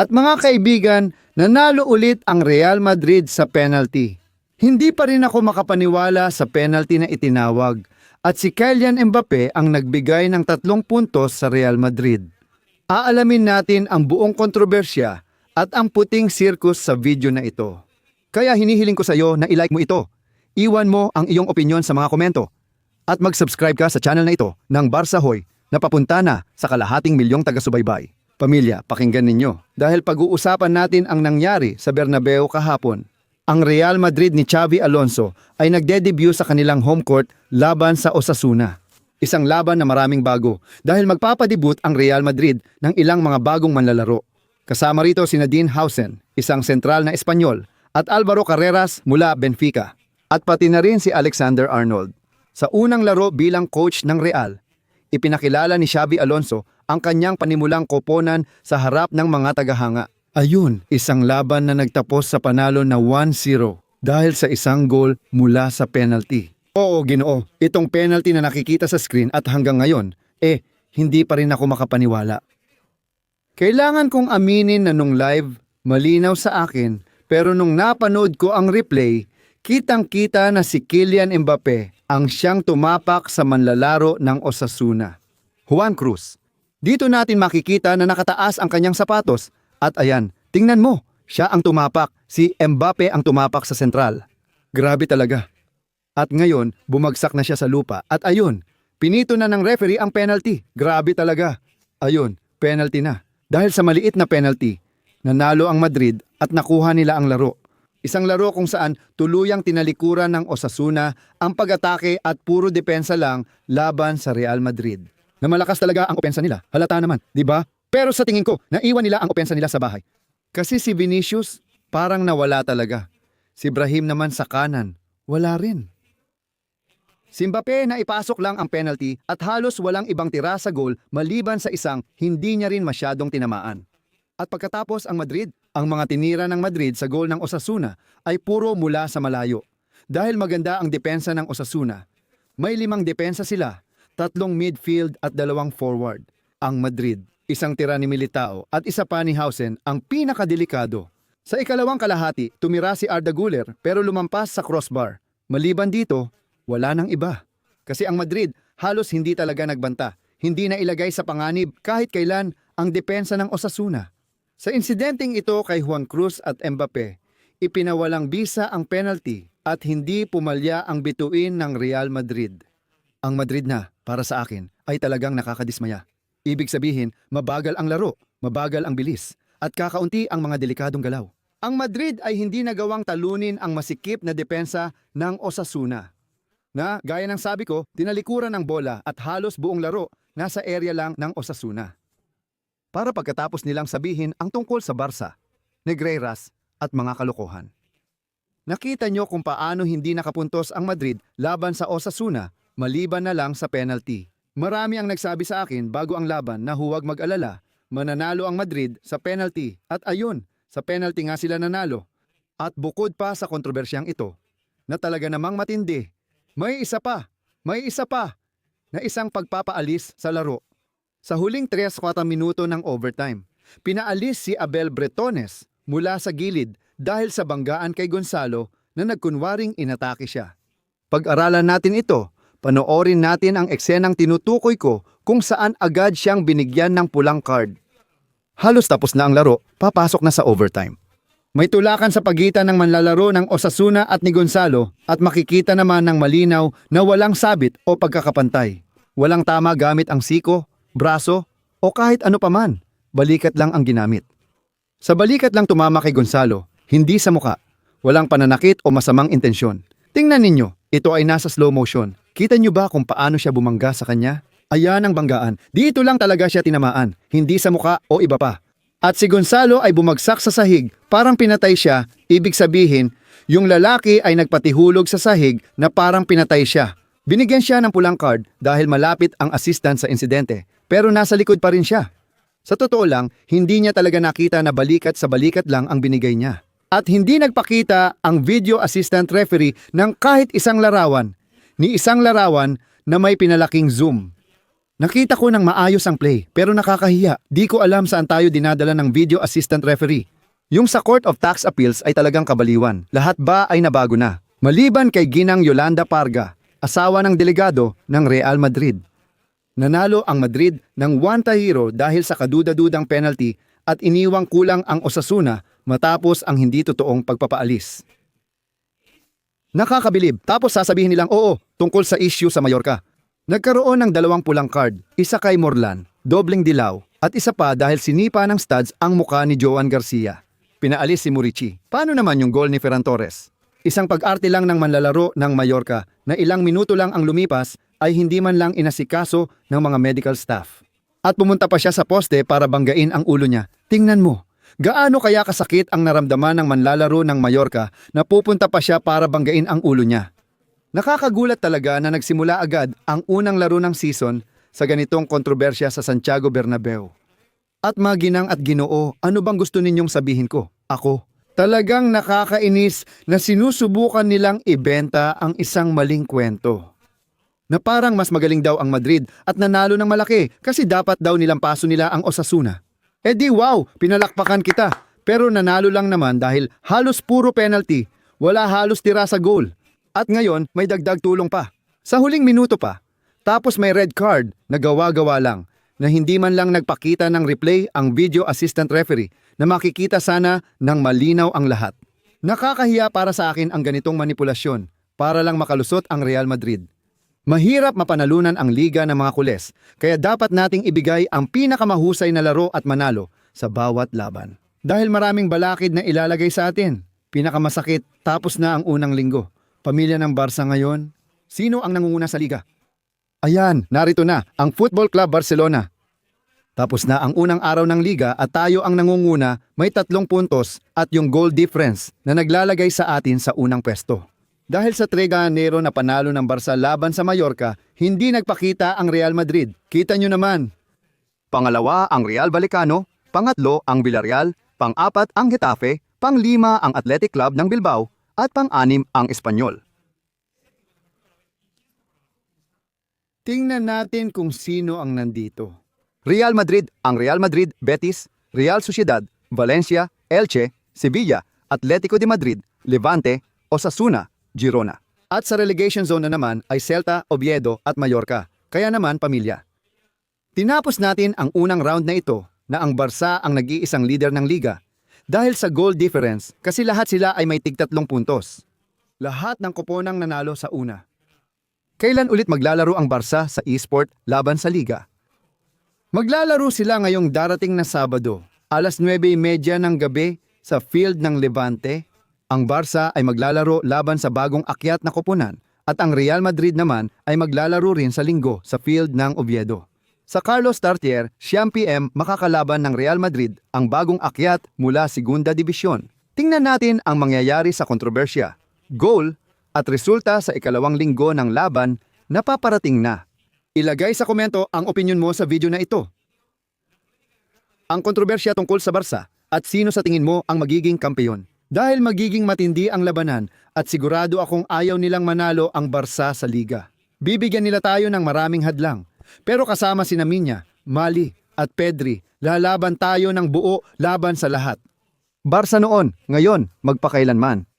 At mga kaibigan, nanalo ulit ang Real Madrid sa penalty. Hindi pa rin ako makapaniwala sa penalty na itinawag at si Kylian Mbappe ang nagbigay ng tatlong puntos sa Real Madrid. Aalamin natin ang buong kontrobersya at ang puting circus sa video na ito. Kaya hinihiling ko sa iyo na ilike mo ito. Iwan mo ang iyong opinion sa mga komento. At mag-subscribe ka sa channel na ito ng Barsa Hoy na papunta na sa kalahating milyong taga-subaybay. Pamilya, pakinggan ninyo. Dahil pag-uusapan natin ang nangyari sa Bernabeu kahapon. Ang Real Madrid ni Xavi Alonso ay nagde-debut sa kanilang home court laban sa Osasuna. Isang laban na maraming bago dahil magpapadebut ang Real Madrid ng ilang mga bagong manlalaro. Kasama rito si Nadine Hausen, isang sentral na Espanyol, at Alvaro Carreras mula Benfica. At pati na rin si Alexander Arnold. Sa unang laro bilang coach ng Real, ipinakilala ni Xavi Alonso ang kanyang panimulang koponan sa harap ng mga tagahanga. Ayun, isang laban na nagtapos sa panalo na 1-0 dahil sa isang goal mula sa penalty. Oo, ginoo, itong penalty na nakikita sa screen at hanggang ngayon, eh, hindi pa rin ako makapaniwala. Kailangan kong aminin na nung live, malinaw sa akin, pero nung napanood ko ang replay, kitang-kita na si Kylian Mbappe ang siyang tumapak sa manlalaro ng Osasuna. Juan Cruz. Dito natin makikita na nakataas ang kanyang sapatos at ayan, tingnan mo, siya ang tumapak, si Mbappe ang tumapak sa sentral. Grabe talaga. At ngayon, bumagsak na siya sa lupa at ayun, pinito na ng referee ang penalty. Grabe talaga. Ayun, penalty na. Dahil sa maliit na penalty, nanalo ang Madrid at nakuha nila ang laro. Isang laro kung saan tuluyang tinalikuran ng Osasuna ang pag-atake at puro depensa lang laban sa Real Madrid. Na malakas talaga ang opensa nila. Halata naman, di ba? Pero sa tingin ko, naiwan nila ang opensa nila sa bahay. Kasi si Vinicius, parang nawala talaga. Si Brahim naman sa kanan, wala rin. Si Mbappe na ipasok lang ang penalty at halos walang ibang tira sa goal maliban sa isang hindi niya rin masyadong tinamaan. At pagkatapos ang Madrid, ang mga tinira ng Madrid sa goal ng Osasuna ay puro mula sa malayo. Dahil maganda ang depensa ng Osasuna, may limang depensa sila, tatlong midfield at dalawang forward. Ang Madrid, isang tira ni Militao at isa pa ni Hausen ang pinakadelikado. Sa ikalawang kalahati, tumira si Arda Güler pero lumampas sa crossbar. Maliban dito, wala nang iba. Kasi ang Madrid halos hindi talaga nagbanta. Hindi na ilagay sa panganib kahit kailan ang depensa ng Osasuna. Sa insidenteng ito kay Juan Cruz at Mbappe, ipinawalang bisa ang penalty at hindi pumalya ang bituin ng Real Madrid. Ang Madrid na, para sa akin, ay talagang nakakadismaya. Ibig sabihin, mabagal ang laro, mabagal ang bilis, at kakaunti ang mga delikadong galaw. Ang Madrid ay hindi nagawang talunin ang masikip na depensa ng Osasuna. Na, gaya ng sabi ko, tinalikuran ng bola at halos buong laro nasa area lang ng Osasuna para pagkatapos nilang sabihin ang tungkol sa Barsa, Negreiras at mga kalokohan. Nakita nyo kung paano hindi nakapuntos ang Madrid laban sa Osasuna maliban na lang sa penalty. Marami ang nagsabi sa akin bago ang laban na huwag mag-alala, mananalo ang Madrid sa penalty at ayun, sa penalty nga sila nanalo. At bukod pa sa kontrobersyang ito, na talaga namang matindi, may isa pa, may isa pa, na isang pagpapaalis sa laro sa huling 3-4 minuto ng overtime, pinaalis si Abel Bretones mula sa gilid dahil sa banggaan kay Gonzalo na nagkunwaring inatake siya. Pag-aralan natin ito, panoorin natin ang eksenang tinutukoy ko kung saan agad siyang binigyan ng pulang card. Halos tapos na ang laro, papasok na sa overtime. May tulakan sa pagitan ng manlalaro ng Osasuna at ni Gonzalo at makikita naman ng malinaw na walang sabit o pagkakapantay. Walang tama gamit ang siko, braso, o kahit ano paman. Balikat lang ang ginamit. Sa balikat lang tumama kay Gonzalo, hindi sa muka. Walang pananakit o masamang intensyon. Tingnan ninyo, ito ay nasa slow motion. Kita nyo ba kung paano siya bumangga sa kanya? Ayan ang banggaan. Dito lang talaga siya tinamaan, hindi sa muka o iba pa. At si Gonzalo ay bumagsak sa sahig, parang pinatay siya, ibig sabihin, yung lalaki ay nagpatihulog sa sahig na parang pinatay siya. Binigyan siya ng pulang card dahil malapit ang assistant sa insidente, pero nasa likod pa rin siya. Sa totoo lang, hindi niya talaga nakita na balikat sa balikat lang ang binigay niya. At hindi nagpakita ang video assistant referee ng kahit isang larawan, ni isang larawan na may pinalaking zoom. Nakita ko ng maayos ang play, pero nakakahiya. Di ko alam saan tayo dinadala ng video assistant referee. Yung sa Court of Tax Appeals ay talagang kabaliwan. Lahat ba ay nabago na? Maliban kay Ginang Yolanda Parga, asawa ng delegado ng Real Madrid. Nanalo ang Madrid ng 1-0 dahil sa kaduda-dudang penalty at iniwang kulang ang Osasuna matapos ang hindi totoong pagpapaalis. Nakakabilib. Tapos sasabihin nilang oo tungkol sa issue sa Mallorca. Nagkaroon ng dalawang pulang card, isa kay Morlan, dobleng dilaw, at isa pa dahil sinipa ng studs ang muka ni Joan Garcia. Pinaalis si Murici. Paano naman yung goal ni Ferran Torres? Isang pag-arte lang ng manlalaro ng Mallorca na ilang minuto lang ang lumipas ay hindi man lang inasikaso ng mga medical staff. At pumunta pa siya sa poste para banggain ang ulo niya. Tingnan mo, gaano kaya kasakit ang naramdaman ng manlalaro ng Mallorca na pupunta pa siya para banggain ang ulo niya. Nakakagulat talaga na nagsimula agad ang unang laro ng season sa ganitong kontrobersya sa Santiago Bernabeu. At maginang at ginoo, ano bang gusto ninyong sabihin ko? Ako. Talagang nakakainis na sinusubukan nilang ibenta ang isang maling kwento. Na parang mas magaling daw ang Madrid at nanalo ng malaki kasi dapat daw nilampaso nila ang Osasuna. Eh di wow, pinalakpakan kita. Pero nanalo lang naman dahil halos puro penalty, wala halos tira sa goal. At ngayon may dagdag tulong pa. Sa huling minuto pa. Tapos may red card na gawa-gawa lang na hindi man lang nagpakita ng replay ang video assistant referee na makikita sana ng malinaw ang lahat. Nakakahiya para sa akin ang ganitong manipulasyon para lang makalusot ang Real Madrid. Mahirap mapanalunan ang liga ng mga kules, kaya dapat nating ibigay ang pinakamahusay na laro at manalo sa bawat laban. Dahil maraming balakid na ilalagay sa atin. Pinakamasakit, tapos na ang unang linggo. Pamilya ng Barca ngayon, sino ang nangunguna sa liga? Ayan, narito na, ang Football Club Barcelona. Tapos na ang unang araw ng liga at tayo ang nangunguna, may tatlong puntos at yung goal difference na naglalagay sa atin sa unang pwesto. Dahil sa 3 Ganero na panalo ng Barca laban sa Mallorca, hindi nagpakita ang Real Madrid. Kita nyo naman. Pangalawa ang Real Vallecano, pangatlo ang Villarreal, pang-apat ang Getafe, pang-lima ang Athletic Club ng Bilbao, at pang-anim ang Espanyol. Tingnan natin kung sino ang nandito. Real Madrid, ang Real Madrid, Betis, Real Sociedad, Valencia, Elche, Sevilla, Atletico de Madrid, Levante, Osasuna, Girona. At sa relegation zone na naman ay Celta, Oviedo at Mallorca. Kaya naman pamilya. Tinapos natin ang unang round na ito na ang Barca ang nag-iisang leader ng liga dahil sa goal difference kasi lahat sila ay may tigtatlong puntos. Lahat ng kuponang nanalo sa una. Kailan ulit maglalaro ang Barca sa esport laban sa liga? Maglalaro sila ngayong darating na Sabado, alas 9.30 ng gabi sa field ng Levante. Ang Barca ay maglalaro laban sa bagong akyat na koponan at ang Real Madrid naman ay maglalaro rin sa linggo sa field ng Oviedo. Sa Carlos Tartier, siyam PM makakalaban ng Real Madrid ang bagong akyat mula Segunda División. Tingnan natin ang mangyayari sa kontrobersya, goal at resulta sa ikalawang linggo ng laban na paparating na. Ilagay sa komento ang opinion mo sa video na ito. Ang kontrobersya tungkol sa Barca at sino sa tingin mo ang magiging kampeyon. Dahil magiging matindi ang labanan at sigurado akong ayaw nilang manalo ang Barca sa liga. Bibigyan nila tayo ng maraming hadlang. Pero kasama si Naminya, Mali at Pedri, lalaban tayo ng buo laban sa lahat. Barca noon, ngayon, magpakailanman.